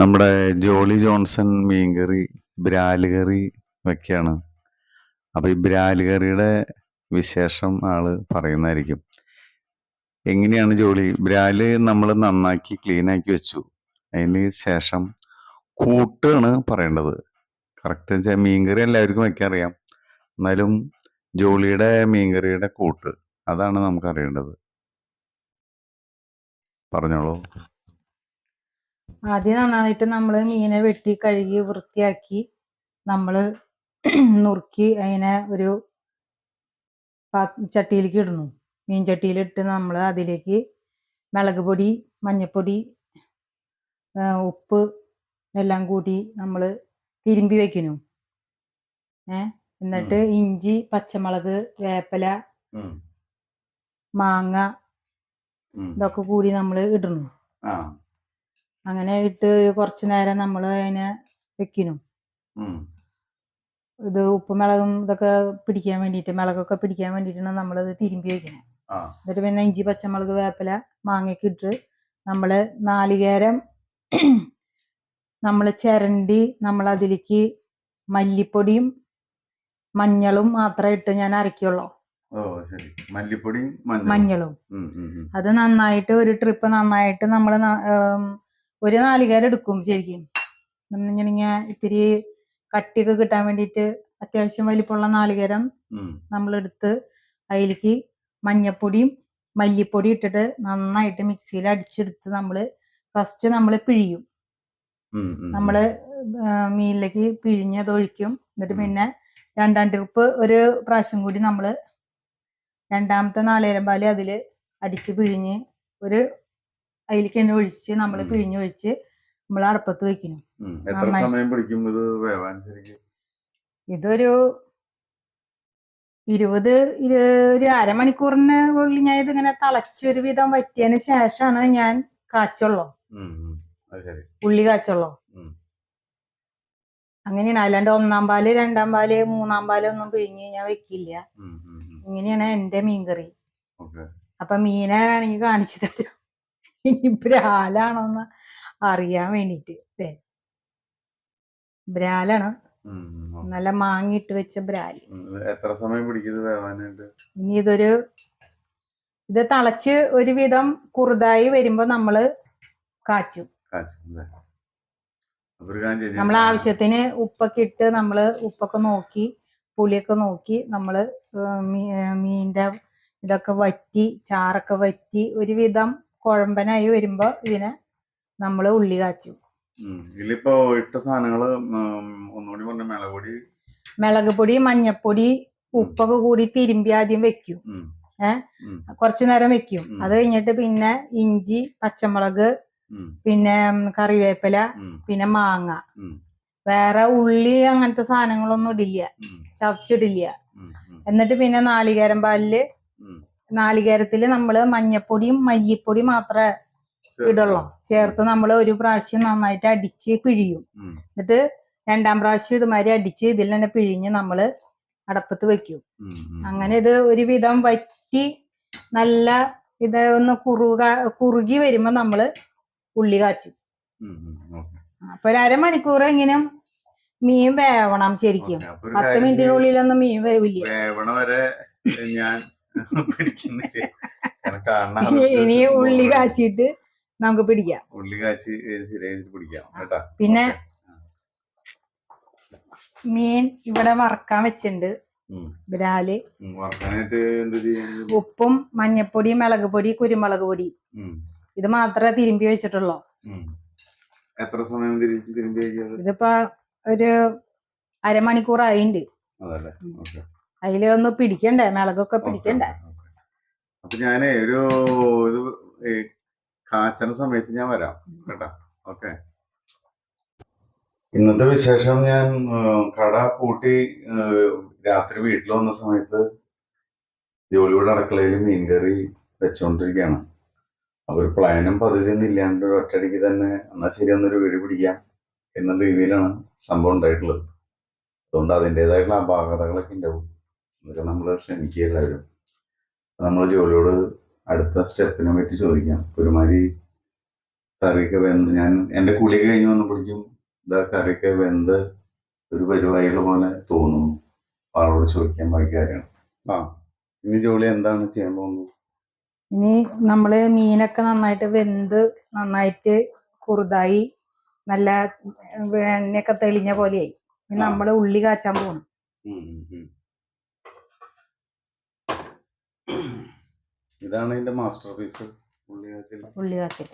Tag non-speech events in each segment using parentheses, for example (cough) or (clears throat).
നമ്മുടെ ജോളി ജോൺസൺ മീൻകറി ബ്രാലുകറി കറി വെക്കാണ്. അപ്പൊ ഈ ബ്രാലുകറിയുടെ വിശേഷം ആൾ പറയുന്നതായിരിക്കും. എങ്ങനെയാണ് ജോളി? ബ്രാൽ നമ്മൾ നന്നാക്കി ക്ലീൻ ആക്കി വെച്ചു. അതിന് ശേഷം കൂട്ടാണ് പറയേണ്ടത്. കറക്റ്റ് വെച്ചാൽ മീൻകറി എല്ലാവർക്കും വെക്കാൻ അറിയാം എന്നാലും ജോളിയുടെ മീൻകറിയുടെ കൂട്ട് അതാണ് നമുക്ക് അറിയേണ്ടത്. പറഞ്ഞോളൂ. ആദ്യം നന്നായിട്ട് നമ്മൾ മീനെ വെട്ടി കഴുകി വൃത്തിയാക്കി നമ്മൾ (clears throat) നുറുക്കി അതിനെ ഒരു ചട്ടിയിലേക്ക് ഇടുന്നു. മീൻ ചട്ടിയിലിട്ട് നമ്മൾ അതിലേക്ക് മുളക് പൊടി മഞ്ഞൾപ്പൊടി ഉപ്പ് എല്ലാം കൂടി നമ്മൾ തിരുമ്പി വെക്കുന്നു. ഏ എന്നിട്ട് ഇഞ്ചി പച്ചമുളക് വേപ്പില മാങ്ങ ഇതൊക്കെ കൂടി നമ്മൾ ഇടുന്നു. അങ്ങനെ ഇട്ട് കുറച്ചു നേരം നമ്മൾ അതിനെ വെക്കിനും. ഇത് ഉപ്പും മുളകും ഇതൊക്കെ പിടിക്കാൻ വേണ്ടിയിട്ട് മുളകൊക്കെ പിടിക്കാൻ വേണ്ടിയിട്ടാണ് നമ്മളത് തിരുമ്പി വെക്കുന്നത് ആ. എന്നിട്ട് പിന്നെ ഇഞ്ചി പച്ചമുളക് വേപ്പില മാങ്ങയൊക്കെ ഇട്ട് നമ്മൾ നാളികേരം നമ്മൾ ചിരണ്ടി നമ്മൾ അതിലേക്ക് മല്ലിപ്പൊടിയും മഞ്ഞളും മാത്രമേ ഇട്ട് ഞാൻ അരയ്ക്കുള്ളൂ ഓ ശരി. മല്ലിപ്പൊടി മഞ്ഞളും. അത് നന്നായിട്ട് ഒരു ട്രിപ്പ് നന്നായിട്ട് നമ്മൾ ഒരു നാളികേരം എടുക്കും ശരിക്കും. നമ്മളിങ്ങനെ ഇത്തിരി കട്ടിയൊക്കെ കിട്ടാൻ വേണ്ടിയിട്ട് അത്യാവശ്യം വലിപ്പമുള്ള നാളികേരം നമ്മളെടുത്ത് അതിലേക്ക് മഞ്ഞപ്പൊടിയും മല്ലിപ്പൊടി ഇട്ടിട്ട് നന്നായിട്ട് മിക്സിയിൽ അടിച്ചെടുത്ത് നമ്മൾ ഫസ്റ്റ് നമ്മൾ പിഴിയും. നമ്മൾ മീനിലേക്ക് പിഴിഞ്ഞത് ഒഴിക്കും. എന്നിട്ട് പിന്നെ രണ്ടാം ട്രിപ്പ് ഒരു പ്രാവശ്യം കൂടി നമ്മൾ രണ്ടാമത്തെ നാളികേരം പാൽ അതിൽ അടിച്ച് പിഴിഞ്ഞ് ഒരു അതിലേക്ക് തന്നെ ഒഴിച്ച് നമ്മൾ. പിഴിഞ്ഞൊഴിച്ച് നമ്മൾ അടുപ്പത്ത് വെക്കുന്നു. എത്ര സമയം പിടിക്കും ഇത് വേവാൻ ശരിക്കും? ഇതൊരു ഇരുപത് ഇരു ഒരു അരമണിക്കൂറിന് ഉള്ളിൽ ഞാൻ ഇതിങ്ങനെ തളച്ചൊരു വിധം വറ്റിയതിന് ശേഷമാണ് ഞാൻ കാച്ചുള്ളൂ. ഉള്ളി കാച്ചുള്ളൂ. അങ്ങനെയാണ്. അല്ലാണ്ട് ഒന്നാം പാൽ രണ്ടാം പാൽ മൂന്നാം പാൽ ഒന്നും പിഴിഞ്ഞ് ഞാൻ വെക്കില്ല. ഇങ്ങനെയാണ് എന്റെ മീൻകറി. അപ്പൊ മീനെ വേണമെങ്കിൽ കാണിച്ചു തരും. ഇനി ബ്രാലാണോന്ന് അറിയാൻ വേണ്ടിട്ട്. ബ്രാലാണ്. നല്ല മാങ്ങിട്ട് വെച്ച ബ്രാൽ എത്ര സമയം പിടിക്കുന്നത് വേവാനായിട്ട് ഇനി ഇതൊരു ഇത് ഒരു വിധം കുറുതായി വരുമ്പോ നമ്മൾ കാച്ചും. നമ്മൾ ആവശ്യത്തിന് ഉപ്പൊക്കെ ഇട്ട് നമ്മൾ ഉപ്പൊക്കെ നോക്കി പുളിയൊക്കെ നോക്കി നമ്മൾ മീ- മീനിന്റെ ഇതൊക്കെ വറ്റി ചാറൊക്കെ വറ്റി ഒരുവിധം കുഴമ്പനായി വരുമ്പോ ഇതിനെ നമ്മൾ ഉള്ളി കാച്ചും. ഇതിലിപ്പോ ഇട്ട സാധനങ്ങൾ ഒന്നുകൂടി പറഞ്ഞ മുളക് പൊടി മഞ്ഞപ്പൊടി ഉപ്പൊക്കെ കൂടി തിരുമ്പി ആദ്യം വെക്കും. ഉം. ഏ? ഉം, കുറച്ചു നേരം വെക്കും. അത് കഴിഞ്ഞിട്ട് പിന്നെ ഇഞ്ചി പച്ചമുളക് പിന്നെ കറിവേപ്പില പിന്നെ മാങ്ങ. വേറെ ഉള്ളി അങ്ങനത്തെ സാധനങ്ങളൊന്നും ഇടില്ല. ചവച്ചിടില്ല എന്നിട്ട് പിന്നെ നാളികേരം പാലിൽ ഉം. നമ്മൾ നമ്മൾ മഞ്ഞപ്പൊടിയും മല്ലിപ്പൊടി മാത്രമേ ഇടുള്ളൂ. ചേർത്ത് നമ്മൾ ഒരു പ്രാവശ്യം നന്നായിട്ട് അടിച്ച് പിഴിയും. എന്നിട്ട് രണ്ടാം പ്രാവശ്യം ഇതുമാതിരി അടിച്ച് ഇതിൽ തന്നെ പിഴിഞ്ഞ് നമ്മൾ അടപ്പത്ത് വെക്കും. അങ്ങനെ ഇത് ഒരുവിധം വറ്റി നല്ല ഇത് ഒന്ന് കുറുക കുറുകി വരുമ്പോ നമ്മൾ ഉള്ളി കാച്ചും. അപ്പൊ ഒരു അരമണിക്കൂർ ഇങ്ങനെ മീൻ വേവണം ശരിക്കും. പത്ത് മിനിറ്റിനുള്ളിലൊന്നും മീൻ വേവില്ല. ഞാൻ (laughs) പിടിക്കുന്നില്ല? ഇനി ഉള്ളി. കാച്ചിട്ട് നമുക്ക് പിടിക്കാം. ഉള്ളി കാച്ചി പിടിക്കാം. കേട്ടാ. പിന്നെ മീൻ ഇവിടെ വറക്കാൻ വെച്ചിട്ടുണ്ട്. ബ്രാൽ ഉപ്പും മഞ്ഞപ്പൊടി മുളക് പൊടി കുരുമുളക് പൊടി. ഇത് മാത്രമേ തിരുമ്പി വെച്ചിട്ടുള്ളൂ. എത്ര സമയം ഇതിപ്പോ ഒരു അരമണിക്കൂർ ആയിണ്ട് അതല്ലേ അതിൽ ഒന്ന് പിടിക്കണ്ടേ? മിളകൊക്കെ പിടിക്കണ്ടേ. അപ്പൊ ഞാനേ ഒരു ഇത് കാച്ചണ സമയത്ത് ഞാൻ വരാം കേട്ടാ. ഓക്കെ. ഇന്നത്തെ വിശേഷം ഞാൻ കട പൂട്ടി രാത്രി വീട്ടിൽ വന്ന സമയത്ത് ജോലിയുടെ അടുക്കളയിൽ മീൻകറി വെച്ചോണ്ടിരിക്കുകയാണ് അപ്പൊ ഒരു പ്ലാനും പദ്ധതിയൊന്നും ഇല്ലാണ്ട് ഒറ്റടിക്ക് ഒറ്റയടിക്ക് തന്നെ എന്നാ ശരി എന്നൊരു വീട് പിടിക്കാം എന്നുള്ള രീതിയിലാണ് സംഭവം ഉണ്ടായിട്ടുള്ളത്. അതുകൊണ്ട് അതിന്റെതായിട്ടുള്ള അപാകതകളൊക്കെ ഉണ്ടാവും. എന്നിട്ട് നമ്മൾ ക്ഷമിക്കുക എല്ലാവരും. നമ്മൾ ജോലിയോട് അടുത്ത സ്റ്റെപ്പിനെ പറ്റി ചോദിക്കാം. ഒരുമാതിരി കറിയൊക്കെ വെന്ത് ഞാൻ എന്റെ കുളി കഴിഞ്ഞ് വന്നപ്പോഴേക്കും ഇതാ കറിയൊക്കെ വെന്ത് ഒരു പരിപാടിയുള്ള പോലെ തോന്നുന്നു. ആളോട് ചോദിക്കാൻ ബാക്കി കാര്യമാണ് ആ ഇനി ജോലി എന്താണ് ചെയ്യാൻ പോകുന്നത്? ഇനി നമ്മൾ മീനൊക്കെ നന്നായിട്ട് വെന്ത് നന്നായിട്ട് കുറുതായി നല്ല എണ്ണയൊക്കെ തെളിഞ്ഞ പോലെയായി. നമ്മൾ ഉള്ളി കാച്ചാൻ പോകണം. ഇതാണ് ഇതിന്റെ മാസ്റ്റർ പീസ് ഉള്ളി കാച്ചിൽ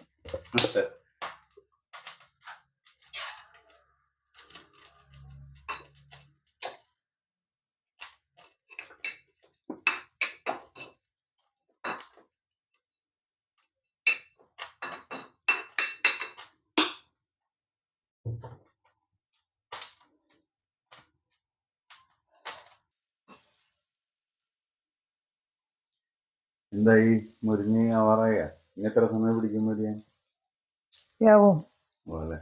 എന്തായി മുരിഞ്ഞ് ആവാറായ? ഇനി എത്ര സമയം പിടിക്കും മുരിയാൻ യാവും പോലെ.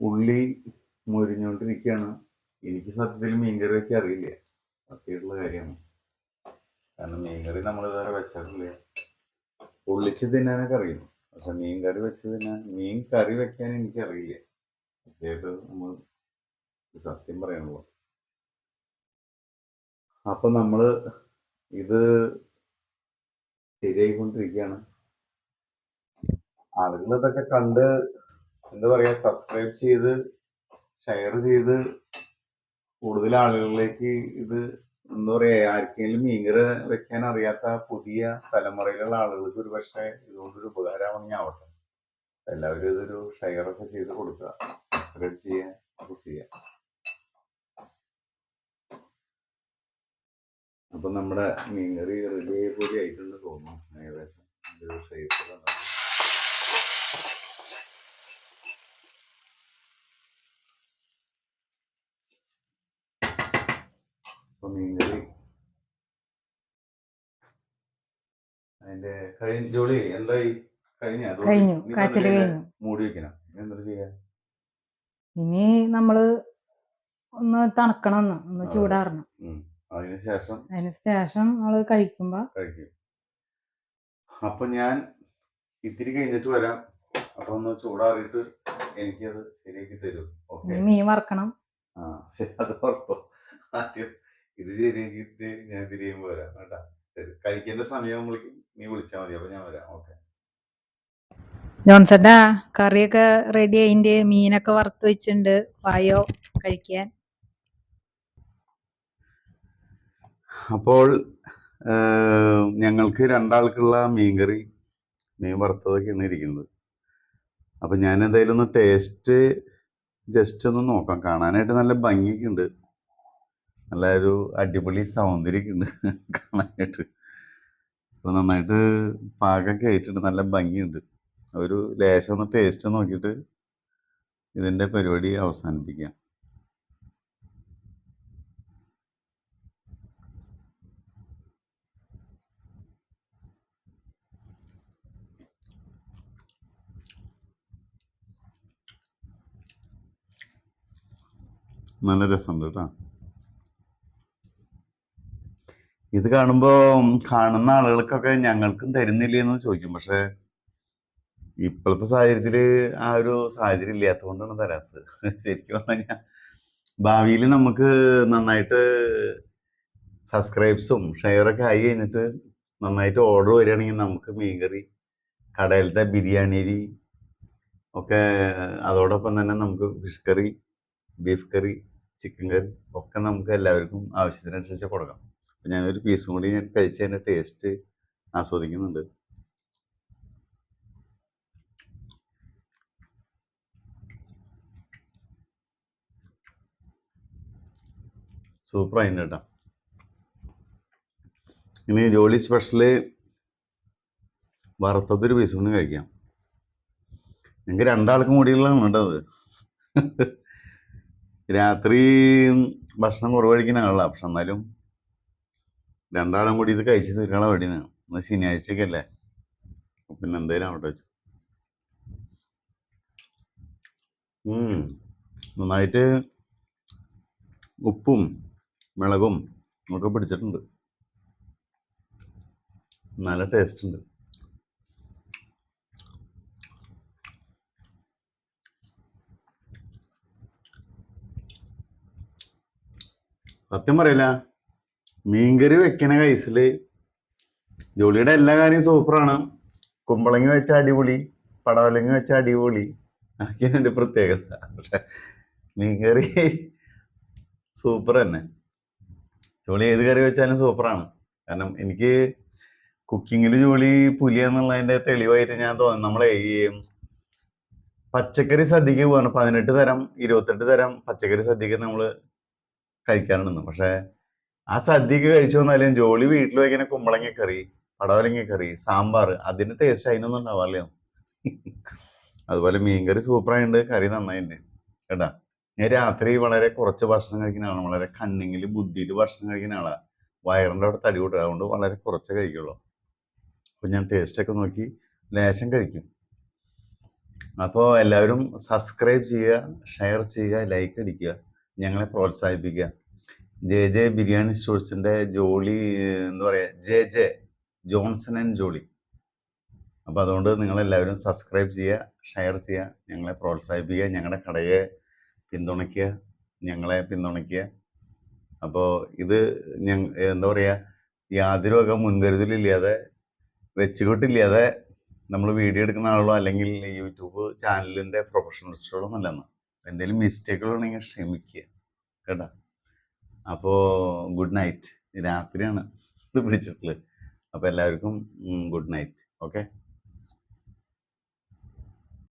ഉള്ളി മുരിഞ്ഞോണ്ടിരിക്കാണ്. എനിക്ക് സത്യത്തിൽ മീൻകറി വെക്കാൻ അറിയില്ല. സത്യമായിട്ടുള്ള കാര്യമാണ്. കാരണം മീൻകറി നമ്മൾ ഇതുവരെ വെച്ചിട്ടില്ല. ഉള്ളിച്ച് തിന്നാനൊക്കെ അറിയുന്നു. പക്ഷെ മീൻ കറി വെച്ച് തിന്നാൻ മീൻ കറി വെക്കാൻ എനിക്കറിയില്ല. സത്യമായിട്ട് നമ്മൾ സത്യം പറയാനുള്ളൂ. അപ്പൊ നമ്മൾ ഇത് ശരിയായിക്കൊണ്ടിരിക്കുകയാണ് ആളുകൾ ഇതൊക്കെ കണ്ട് എന്താ പറയാ സബ്സ്ക്രൈബ് ചെയ്ത് ഷെയർ ചെയ്ത് കൂടുതൽ ആളുകളിലേക്ക് ഇത് എന്താ പറയാ ആർക്കെങ്കിലും മീൻകറി വെക്കാൻ അറിയാത്ത പുതിയ തലമുറയിലുള്ള ആളുകൾക്ക് ഒരു പക്ഷേ ഇതുകൊണ്ടൊരു ഉപകാരമാണെങ്കിൽ ആവട്ടെ. എല്ലാവരും ഇതൊരു ഷെയർ ഒക്കെ ചെയ്ത് കൊടുക്കുക. സബ്സ്ക്രൈബ് ചെയ്യാൻ ഒക്കെ ചെയ്യാം അപ്പൊ നമ്മുടെ മീൻകറി റെഡി ആയ പോലെ ആയിട്ടുണ്ട് തോന്നുന്നു. ഏകദേശം ഒരു ഷേപ്പ് അപ്പൊ മീൻകറി അതിന്റെ കഴിഞ്ഞ ജോളി എന്തായി? കഴിഞ്ഞ? കഴിഞ്ഞു. കാച്ചൽ കഴിഞ്ഞു. മൂടി വെക്കണം. എന്താ ചെയ്യാ? ഇനി നമ്മൾ ഒന്ന് തണുക്കണം ഒന്ന്. ചൂടാറണം. അതിനുശേഷം അതിന് ശേഷം നമ്മൾ കഴിക്കുമ്പോ കഴിക്കും. അപ്പൊ ഞാൻ ഇത്തിരി കഴിഞ്ഞിട്ട് വരാം. അപ്പൊ ഒന്ന് ചൂടാറിയിട്ട് എനിക്കത് ശരിയാക്കി തരും. ഓക്കെ? മീൻ മറക്കണം ആ ശരി. അത് ഓർത്തോ ആദ്യം ഇത് ശരിയാക്കിയിട്ട് ഞാൻ തിരിയുമ്പോ വരാം. കേട്ടാ. ശരി. കഴിക്കേണ്ട സമയം വിളിക്കും നീ വിളിച്ചാൽ മതി. അപ്പൊ ഞാൻ വരാം. ഓക്കെ. ജോൺസന്റെ കറിയൊക്കെ റെഡി ആയിന്റെ മീനൊക്കെ വറുത്ത് വെച്ചിട്ടുണ്ട്. വായോ കഴിക്കാൻ? അപ്പോൾ ഞങ്ങൾക്ക് രണ്ടാൾക്കുള്ള മീൻകറി മീൻ വറുത്തതൊക്കെയാണ് ഇരിക്കുന്നത്. അപ്പം ഞാൻ എന്തായാലും ഒന്ന് ടേസ്റ്റ് ജസ്റ്റ് ഒന്ന് നോക്കാം. കാണാനായിട്ട് നല്ല ഭംഗിയൊക്കെ ഉണ്ട് നല്ല ഒരു അടിപൊളി സൗന്ദര്യമൊക്കെ ഉണ്ട് (laughs) കാണാനായിട്ട്. അപ്പോൾ നന്നായിട്ട് പാകമൊക്കെ ആയിട്ടുണ്ട്. നല്ല ഭംഗിയുണ്ട്. ഒരു ലേശം ഒന്ന് ടേസ്റ്റ് നോക്കിയിട്ട് ഇതിന്റെ പരിപാടി അവസാനിപ്പിക്കാം. നല്ല രസമുണ്ട് കേട്ടോ. ഇത് കാണുമ്പോൾ കാണുന്ന ആളുകൾക്കൊക്കെ ഞങ്ങൾക്കും തരുന്നില്ലേ എന്ന് ചോദിക്കും. പക്ഷെ ഇപ്പോഴത്തെ സാഹചര്യത്തിൽ ആ ഒരു സാഹചര്യം ഇല്ലാത്തതുകൊണ്ടാണ് തരാത്തത്. ശരിക്കും പറഞ്ഞു കഴിഞ്ഞാൽ ഭാവിയിൽ നമുക്ക് നന്നായിട്ട് സബ്സ്ക്രൈബ്സും ഷെയറൊക്കെ ആയി കഴിഞ്ഞിട്ട് നന്നായിട്ട് ഓർഡർ വരികയാണെങ്കിൽ നമുക്ക് മീൻകറി കടയിലത്തെ ബിരിയാണി അരി ഒക്കെ അതോടൊപ്പം തന്നെ നമുക്ക് fish curry beef curry chicken curry ഒക്കെ നമുക്ക് എല്ലാവർക്കും ആവശ്യത്തിനനുസരിച്ച് കൊടുക്കാം. അപ്പം ഞാനൊരു പീസും കൂടി ഞാൻ കഴിച്ചതിന്റെ ടേസ്റ്റ് ആസ്വദിക്കുന്നുണ്ട്. സൂപ്പർ ആയിരുന്നു കേട്ടോ. ഇനി ജോലി സ്പെഷ്യൽ വറുത്തതൊരു പീസ് കൊണ്ട് കഴിക്കാം. ഞങ്ങൾക്ക് രണ്ടാൾക്കും കൂടിയുള്ളതാണ് കേട്ടോ അത് രാത്രി ഭക്ഷണം കുറവ് കഴിക്കുന്ന ആളാണ് പക്ഷെ എന്നാലും രണ്ടാളും കൂടി ഇത് കഴിച്ച് തീർക്കണ വേടിയാണ് ഇന്ന് ശനിയാഴ്ചക്കല്ലേ. പിന്നെ എന്തേലും അവിടെ വെച്ചു. നന്നായിട്ട് ഉപ്പും മുളകും ഒക്കെ പിടിച്ചിട്ടുണ്ട്. നല്ല ടേസ്റ്റ് ഉണ്ട്. സത്യം പറയില്ല. മീൻകറി വെക്കണ കൈസിൽ ജോലിയുടെ എല്ലാ കാര്യവും സൂപ്പറാണ് കുമ്പളങ്ങി വെച്ച അടിപൊളി പടവലങ്ങി വെച്ച അടിപൊളി. അതൊക്കെയാണ് എന്റെ പ്രത്യേകത. പക്ഷെ മീൻകറി സൂപ്പർ തന്നെ. ജോലി ഏത് കറി വെച്ചാലും സൂപ്പറാണ് കാരണം എനിക്ക് കുക്കിങ്ങിൽ ജോലി പുലിയെന്നുള്ളതിന്റെ തെളിവായിട്ട് ഞാൻ തോന്നുന്നു. നമ്മളെ ഈ പച്ചക്കറി സദ്യക്ക് പോവാണ്. പതിനെട്ട് തരം ഇരുപത്തെട്ട് തരം പച്ചക്കറി സദ്യക്ക് നമ്മൾ കഴിക്കാറുണ്ടെന്ന് പക്ഷേ ആ സദ്യക്ക് കഴിച്ചു വന്നാലും ജോലി വീട്ടിൽ വയ്ക്കുന്ന കുമ്പളങ്ങ കറി പടവലങ്ങ കറി സാമ്പാർ അതിന്റെ ടേസ്റ്റ് അതിനൊന്നും ഉണ്ടാവാറില്ല. അതുപോലെ മീൻകറി സൂപ്പറായിട്ടുണ്ട് കറി നന്നായിട്ടുണ്ട് കേട്ടാ? ഞാൻ രാത്രി വളരെ കുറച്ച് ഭക്ഷണം കഴിക്കുന്ന ആളാണ്. വളരെ കണ്ണിങ്ങിൽ ബുദ്ധിയിൽ ഭക്ഷണം കഴിക്കുന്ന ആളാണ് വയറിന്റെ അവിടെ തടി കൂട്ടുക. അതുകൊണ്ട് വളരെ കുറച്ചേ കഴിക്കുള്ളൂ. അപ്പോൾ ഞാൻ ടേസ്റ്റ് ഒക്കെ നോക്കി ലേശം കഴിക്കും. അപ്പോൾ എല്ലാവരും സബ്സ്ക്രൈബ് ചെയ്യുക ഷെയർ ചെയ്യുക ലൈക്ക് അടിക്കുക. ഞങ്ങളെ പ്രോത്സാഹിപ്പിക്കുക. ജെ ജെ ബിരിയാണി സ്റ്റോഴ്സിന്റെ ജോളി എന്താ പറയുക J J Johnson and Jolly. അപ്പോൾ അതുകൊണ്ട് നിങ്ങളെല്ലാവരും സബ്സ്ക്രൈബ് ചെയ്യുക ഷെയർ ചെയ്യുക ഞങ്ങളെ പ്രോത്സാഹിപ്പിക്കുക ഞങ്ങളുടെ കടയെ പിന്തുണയ്ക്കുക ഞങ്ങളെ പിന്തുണയ്ക്കുക. അപ്പോൾ ഇത് ഞങ്ങ എന്താ പറയുക യാതൊരു വക മുൻകരുതലില്ലാതെ വെച്ചുകൊട്ടില്ലാതെ നമ്മൾ വീഡിയോ എടുക്കുന്ന ആളോ അല്ലെങ്കിൽ യൂട്യൂബ് ചാനലിന്റെ പ്രൊഫഷണലിസ്റ്റുകളോ അല്ലെന്ന് എന്തെങ്കിലും മിസ്റ്റേക്കുകൾ ഉണ്ടെങ്കിൽ ക്ഷമിക്കുക. കേട്ടോ? അപ്പോൾ ഗുഡ് നൈറ്റ് രാത്രിയാണ് ഇത് പിടിച്ചിട്ടുള്ളത്. അപ്പോൾ എല്ലാവർക്കും ഗുഡ് നൈറ്റ് ഓക്കെ